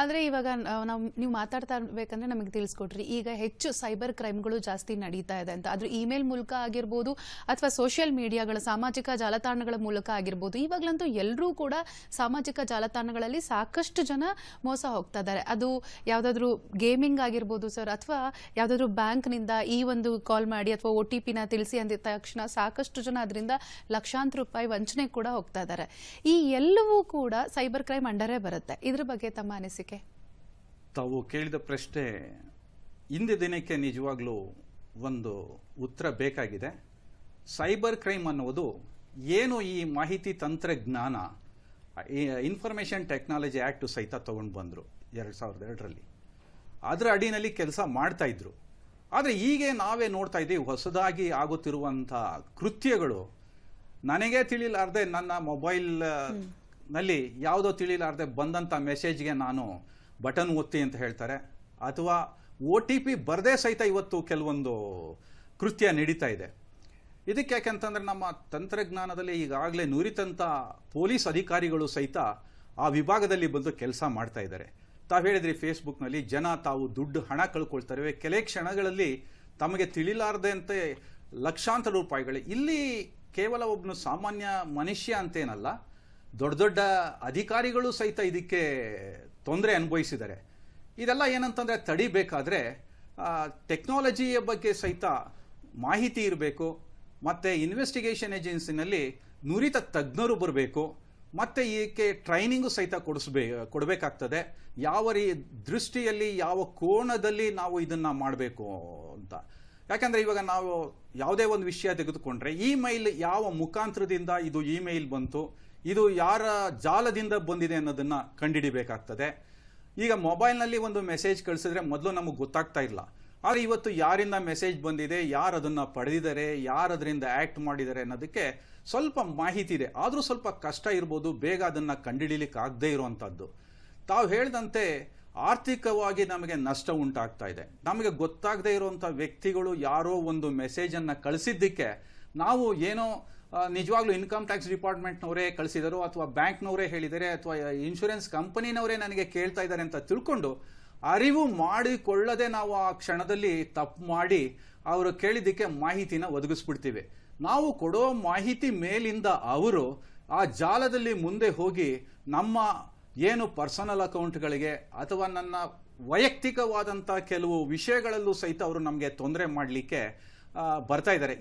ಆದರೆ ಇವಾಗ ನಾವು ನೀವು ಮಾತಾಡ್ತಾ ಇರಬೇಕಂದ್ರೆ ನಮಗೆ ತಿಳಿಸ್ಕೊಟ್ರಿ ಈಗ ಹೆಚ್ಚು ಸೈಬರ್ ಕ್ರೈಮ್ಗಳು ಜಾಸ್ತಿ ನಡೀತಾ ಇದೆ ಅಂತ. ಅದ್ರ ಇಮೇಲ್ ಮೂಲಕ ಆಗಿರ್ಬೋದು ಅಥವಾ ಸೋಷಿಯಲ್ ಮೀಡಿಯಾಗಳ ಸಾಮಾಜಿಕ ಜಾಲತಾಣಗಳ ಮೂಲಕ ಆಗಿರ್ಬೋದು, ಇವಾಗಲಂತೂ ಎಲ್ಲರೂ ಕೂಡ ಸಾಮಾಜಿಕ ಜಾಲತಾಣಗಳಲ್ಲಿ ಸಾಕಷ್ಟು ಜನ ಮೋಸ ಹೋಗ್ತಾ ಇದ್ದಾರೆ. ಅದು ಯಾವುದಾದ್ರೂ ಗೇಮಿಂಗ್ ಆಗಿರ್ಬೋದು ಸರ್, ಅಥವಾ ಯಾವುದಾದ್ರೂ ಬ್ಯಾಂಕ್ನಿಂದ ಈ ಒಂದು ಕಾಲ್ ಮಾಡಿ ಅಥವಾ ಒ ಟಿ ಪಿನ ತಿಳಿಸಿ ಅಂದಿದ ತಕ್ಷಣ ಸಾಕಷ್ಟು ಜನ ಅದರಿಂದ ಲಕ್ಷಾಂತರ ರೂಪಾಯಿ ವಂಚನೆ ಕೂಡ ಹೋಗ್ತಾ ಇದ್ದಾರೆ. ಈ ಎಲ್ಲವೂ ಕೂಡ ಸೈಬರ್ ಕ್ರೈಮ್ ಅಂಡರೇ ಬರುತ್ತೆ. ಇದ್ರ ಬಗ್ಗೆ ತಮ್ಮ ಅನಿಸಿಕೆ? ತಾವು ಕೇಳಿದ ಪ್ರಶ್ನೆ ಹಿಂದೆ ದಿನಕ್ಕೆ ನಿಜವಾಗ್ಲೂ ಒಂದು ಉತ್ತರ ಬೇಕಾಗಿದೆ. ಸೈಬರ್ ಕ್ರೈಮ್ ಅನ್ನುವುದು ಏನು ಈ ಮಾಹಿತಿ ತಂತ್ರಜ್ಞಾನ ಇನ್ಫಾರ್ಮೇಷನ್ ಟೆಕ್ನಾಲಜಿ ಆ್ಯಕ್ಟ್ ಸಹಿತ ತೊಗೊಂಡು ಬಂದರು ಎರಡು ಸಾವಿರದ ಎರಡರಲ್ಲಿ. ಅದರ ಅಡಿನಲ್ಲಿ ಕೆಲಸ ಮಾಡ್ತಾ ಇದ್ರು. ಆದರೆ ಈಗ ನಾವೇ ನೋಡ್ತಾ ಇದ್ದೀವಿ ಹೊಸದಾಗಿ ಆಗುತ್ತಿರುವಂಥ ಕೃತ್ಯಗಳು. ನನಗೆ ತಿಳಿಲಾರ್ದೆ ನನ್ನ ಮೊಬೈಲ್ ನಲ್ಲಿ ಯಾವುದೋ ತಿಳಿಲಾರ್ದೆ ಬಂದಂಥ ಮೆಸೇಜ್ಗೆ ನಾನು ಬಟನ್ ಒತ್ತಿ ಅಂತ ಹೇಳ್ತಾರೆ. ಅಥವಾ ಒ ಟಿ ಪಿ ಬರದೇ ಸಹಿತ ಇವತ್ತು ಕೆಲವೊಂದು ಕೃತ್ಯ ನಡೀತಾ ಇದೆ. ಇದಕ್ಕೆ ಯಾಕೆಂತಂದರೆ ನಮ್ಮ ತಂತ್ರಜ್ಞಾನದಲ್ಲಿ ಈಗಾಗಲೇ ನುರಿತಂಥ ಪೊಲೀಸ್ ಅಧಿಕಾರಿಗಳು ಸಹಿತ ಆ ವಿಭಾಗದಲ್ಲಿ ಬಂದು ಕೆಲಸ ಮಾಡ್ತಾ ಇದ್ದಾರೆ. ತಾವು ಹೇಳಿದ್ರಿ ಫೇಸ್ಬುಕ್ನಲ್ಲಿ ಜನ ತಾವು ದುಡ್ಡು ಹಣ ಕಳ್ಕೊಳ್ತಾರೆ ಕೆಲವೇ ಕ್ಷಣಗಳಲ್ಲಿ ತಮಗೆ ತಿಳಿಲಾರದಂತೆ ಲಕ್ಷಾಂತರ ರೂಪಾಯಿಗಳು. ಇಲ್ಲಿ ಕೇವಲ ಒಬ್ಬನು ಸಾಮಾನ್ಯ ಮನುಷ್ಯ ಅಂತೇನಲ್ಲ ದೊಡ್ಡ ದೊಡ್ಡ ಅಧಿಕಾರಿಗಳು ಸಹಿತ ಇದಕ್ಕೆ ತೊಂದರೆ ಅನುಭವಿಸಿದ್ದಾರೆ. ಇದೆಲ್ಲ ಏನಂತಂದರೆ ತಡಿಬೇಕಾದ್ರೆ ಟೆಕ್ನಾಲಜಿಯ ಬಗ್ಗೆ ಸಹಿತ ಮಾಹಿತಿ ಇರಬೇಕು, ಮತ್ತು ಇನ್ವೆಸ್ಟಿಗೇಷನ್ ಏಜೆನ್ಸಿನಲ್ಲಿ ನುರಿತ ತಜ್ಞರು ಬರಬೇಕು, ಮತ್ತು ಇದಕ್ಕೆ ಟ್ರೈನಿಂಗು ಸಹಿತ ಕೊಡಿಸ್ಬೇ, ಕೊಡಬೇಕಾಗ್ತದೆ. ಯಾವ ರೀ ದೃಷ್ಟಿಯಲ್ಲಿ, ಯಾವ ಕೋಣದಲ್ಲಿ ನಾವು ಇದನ್ನು ಮಾಡಬೇಕು ಅಂತ. ಯಾಕಂದರೆ ಇವಾಗ ನಾವು ಯಾವುದೇ ಒಂದು ವಿಷಯ ತೆಗೆದುಕೊಂಡ್ರೆ, ಇಮೇಲ್ ಯಾವ ಮುಖಾಂತರದಿಂದ ಇದು ಇಮೇಲ್ ಬಂತು ಇದು ಯಾರ ಜಾಲದಿಂದ ಬಂದಿದೆ ಅನ್ನೋದನ್ನು ಕಂಡುಹಿಡಿಬೇಕಾಗ್ತದೆ ಈಗ ಮೊಬೈಲ್ನಲ್ಲಿ ಒಂದು ಮೆಸೇಜ್ ಕಳಿಸಿದ್ರೆ ಮೊದಲು ನಮಗೆ ಗೊತ್ತಾಗ್ತಾ ಇಲ್ಲ. ಆದರೆ ಇವತ್ತು ಯಾರಿಂದ ಮೆಸೇಜ್ ಬಂದಿದೆ, ಯಾರು ಅದನ್ನು ಪಡೆದಿದ್ದಾರೆ, ಯಾರು ಅದರಿಂದ ಆ್ಯಕ್ಟ್ ಮಾಡಿದ್ದಾರೆ ಅನ್ನೋದಕ್ಕೆ ಸ್ವಲ್ಪ ಮಾಹಿತಿ ಇದೆ. ಆದರೂ ಸ್ವಲ್ಪ ಕಷ್ಟ ಇರ್ಬೋದು, ಬೇಗ ಅದನ್ನು ಕಂಡುಹಿಡಿಲಿಕ್ಕೆ ಆಗದೇ ಇರುವಂಥದ್ದು ತಾವು ಹೇಳಿದಂತೆ ಆರ್ಥಿಕವಾಗಿ ನಮಗೆ ನಷ್ಟ ಉಂಟಾಗ್ತಾ ಇದೆ. ನಮಗೆ ಗೊತ್ತಾಗದೇ ಇರುವಂಥ ವ್ಯಕ್ತಿಗಳು ಯಾರೋ ಒಂದು ಮೆಸೇಜನ್ನು ಕಳಿಸಿದ್ದಕ್ಕೆ ನಾವು ಏನೋ ನಿಜವಾಗ್ಲೂ ಇನ್ಕಮ್ ಟ್ಯಾಕ್ಸ್ ಡಿಪಾರ್ಟ್ಮೆಂಟ್ನವರೇ ಕಳಿಸಿದರು ಅಥವಾ ಬ್ಯಾಂಕ್ನವರೇ ಹೇಳಿದರೆ ಅಥವಾ ಇನ್ಶೂರೆನ್ಸ್ ಕಂಪನಿನವರೇ ನನಗೆ ಕೇಳ್ತಾ ಇದ್ದಾರೆ ಅಂತ ತಿಳ್ಕೊಂಡು ಅರಿವು ಮಾಡಿಕೊಳ್ಳದೆ ನಾವು ಆ ಕ್ಷಣದಲ್ಲಿ ತಪ್ಪು ಮಾಡಿ ಅವರು ಕೇಳಿದ್ದಕ್ಕೆ ಮಾಹಿತಿನ ಒದಗಿಸ್ಬಿಡ್ತೀವಿ. ನಾವು ಕೊಡೋ ಮಾಹಿತಿ ಮೇಲಿಂದ ಅವರು ಆ ಜಾಲದಲ್ಲಿ ಮುಂದೆ ಹೋಗಿ ನಮ್ಮ ಏನು ಪರ್ಸನಲ್ ಅಕೌಂಟ್ಗಳಿಗೆ ಅಥವಾ ನನ್ನ ವೈಯಕ್ತಿಕವಾದಂಥ ಕೆಲವು ವಿಷಯಗಳಲ್ಲೂ ಸಹಿತ ಅವರು ನಮಗೆ ತೊಂದರೆ ಮಾಡಲಿಕ್ಕೆ ಬರ್ತಾ ಇದ್ದಾರೆ